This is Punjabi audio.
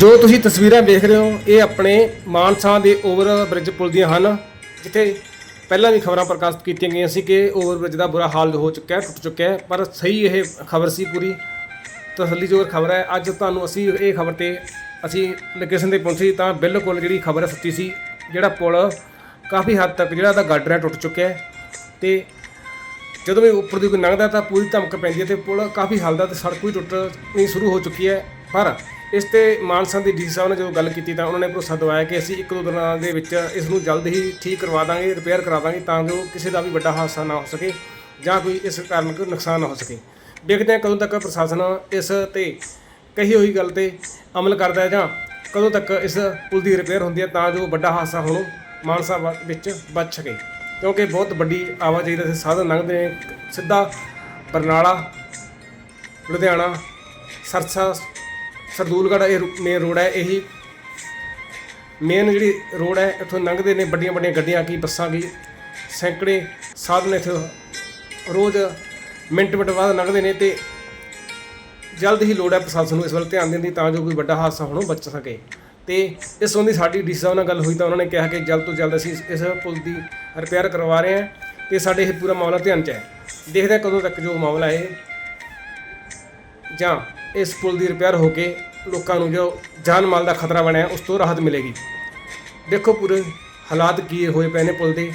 ਜੋ ਤੁਸੀਂ ਤਸਵੀਰਾਂ ਵੇਖ ਰਹੇ ਹੋ, ਇਹ ਆਪਣੇ ਮਾਨਸਾ ਦੇ ਓਵਰ ਬ੍ਰਿਜ ਪੁਲ ਦੀਆਂ ਹਨ, ਜਿੱਥੇ ਪਹਿਲਾਂ ਵੀ ਖਬਰਾਂ ਪ੍ਰਕਾਸ਼ਿਤ ਕੀਤੀਆਂ ਗਈਆਂ ਸੀ ਕਿ ਓਵਰ ਬ੍ਰਿਜ ਦਾ ਬੁਰਾ ਹਾਲ ਹੋ ਚੁੱਕਿਆ ਹੈ ਟੁੱਟ ਚੁੱਕਿਆ ਹੈ, ਪਰ ਸਹੀ ਇਹ ਖਬਰ ਸੀ ਪੂਰੀ। ਤਸੱਲੀਯੋਗ ਖਬਰ ਹੈ, ਅੱਜ ਤੁਹਾਨੂੰ ਅਸੀਂ ਇਹ ਖਬਰ ਤੇ ਅਸੀਂ ਲੋਕੇਸ਼ਨ ਤੇ ਪਹੁੰਚੇ ਤਾਂ ਬਿਲਕੁਲ ਜਿਹੜੀ ਖਬਰ ਹੈ ਸੱਚੀ ਸੀ, ਜਿਹੜਾ ਪੁਲ ਕਾਫੀ ਹੱਦ ਤੱਕ ਜਿਹੜਾ ਦਾ ਗਾਡਰ ਹੈ ਟੁੱਟ ਚੁੱਕਿਆ ਹੈ ਤੇ ਜਦੋਂ ਵੀ ਉੱਪਰ ਦੀ ਕੋਈ ਲੰਘਦਾ ਤਾਂ ਪੂਰੀ ਧਮਕ ਪੈਂਦੀ ਹੈ ਤੇ ਪੁਲ ਕਾਫੀ ਹਲਦਾ ਤੇ ਸੜਕ ਵੀ ਟੁੱਟਣੀ ਸ਼ੁਰੂ ਹੋ ਚੁੱਕੀ ਹੈ। ਪਰ ਇਸ ਤੇ ਮਾਨਸਾ ਦੇ ਡੀ ਸਾਹਿਬ ਨੇ ਜਦੋਂ ਗੱਲ ਕੀਤੀ ਤਾਂ ਉਹਨਾਂ ਨੇ ਭਰੋਸਾ ਦਿਵਾਇਆ ਕਿ ਅਸੀਂ ਇੱਕ ਦੋ ਦਿਨਾਂ ਦੇ ਵਿੱਚ ਇਸ ਨੂੰ ਜਲਦ ਹੀ ਠੀਕ ਕਰਵਾ ਦਾਂਗੇ ਰਿਪੇਅਰ ਕਰਾ ਦਾਂਗੇ ਤਾਂ ਜੋ ਕਿਸੇ ਦਾ ਵੀ ਵੱਡਾ ਹਾਦਸਾ ਨਾ ਹੋ ਸਕੇ ਜਾਂ ਕੋਈ ਇਸ ਕਾਰਨ ਕੋਈ ਨੁਕਸਾਨ ਨਾ ਹੋ ਸਕੇ। ਦੇਖਦੇ ਹਾਂ ਕਦੋਂ ਤੱਕ ਪ੍ਰਸ਼ਾਸਨ ਇਸ ਤੇ ਕਹੀ ਹੋਈ ਗੱਲ ਤੇ ਅਮਲ ਕਰਦਾ ਹੈ ਜਾਂ ਕਦੋਂ ਤੱਕ ਇਸ ਪੁਲ ਦੀ ਰਿਪੇਅਰ ਹੁੰਦੀ ਹੈ ਤਾਂ ਜੋ ਵੱਡਾ ਹਾਦਸਾ ਹੋਣੋਂ ਮਾਨਸਾ ਵਾ- ਵਿੱਚ ਬਚ ਸਕੇ। ਕਿਉਂਕਿ ਬਹੁਤ ਵੱਡੀ ਆਵਾਜਾਈ ਦਾ ਸਾਧਨ ਲੰਘਦੇ ਨੇ। ਸਿੱਧਾ ਬਰਨਾਲਾ, ਲੁਧਿਆਣਾ, ਸਰਸਾ ਸਰਦੂਲਗੜ੍ਹ ਇਹ ਮੇਨ ਰੋਡ ਹੈ, ਇਹੀ ਮੇਨ ਜਿਹੜੀ ਰੋਡ ਹੈ, ਇੱਥੋਂ ਲੰਘਦੇ ਨੇ ਵੱਡੀਆਂ ਵੱਡੀਆਂ ਗੱਡੀਆਂ ਕੀ ਬੱਸਾਂ ਕੀ, ਸੈਂਕੜੇ ਸਾਧਨ ਇੱਥੇ ਰੋਜ਼ ਮਿੰਟ ਮਿੰਟ ਬਾਅਦ ਲੰਘਦੇ ਨੇ ਤੇ ਜਲਦ ਹੀ ਲੋੜ ਹੈ ਪ੍ਰਸ਼ਾਸਨ ਨੂੰ ਇਸ ਵੱਲ ਧਿਆਨ ਦੇਣ ਦੀ ਤਾਂ ਜੋ ਕੋਈ ਵੱਡਾ ਹਾਦਸਾ ਹੋਣੋਂ ਬਚ ਸਕੇ। ਤੇ ਇਸ ਸੰਬੰਧੀ ਸਾਡੀ ਡੀ ਸਾਹਿਬ ਨਾਲ ਗੱਲ ਹੋਈ ਤਾਂ ਉਹਨਾਂ ਨੇ ਕਿਹਾ ਕਿ ਜਲਦ ਤੋਂ ਜਲਦ ਅਸੀਂ ਇਸ- ਇਸ ਪੁਲ ਦੀ ਰਿਪੇਅਰ ਕਰਵਾ ਰਹੇ ਹਾਂ ਤੇ ਸਾਡੇ ਇਹ ਪੂਰਾ ਮਾਮਲਾ ਧਿਆਨ 'ਚ ਹੈ। ਦੇਖਦੇ ਹਾਂ ਕਦੋਂ ਤੱਕ ਜੋ ਮਾਮਲਾ ਹੈ ਜਾਂ ਇਸ ਪੁਲ ਦੀ ਰਿਪੇਅਰ ਹੋ ਕੇ ਲੋਕਾਂ ਨੂੰ ਜੋ ਜਾਨ ਮਾਲ ਦਾ ਖਤਰਾ ਬਣਿਆ, ਉਸ ਤੋਂ ਰਾਹਤ ਮਿਲੇਗੀ। ਦੇਖੋ ਪੂਰੇ ਹਾਲਾਤ ਕੀ ਹੋਏ ਪਏ ਨੇ ਪੁਲ ਦੇ।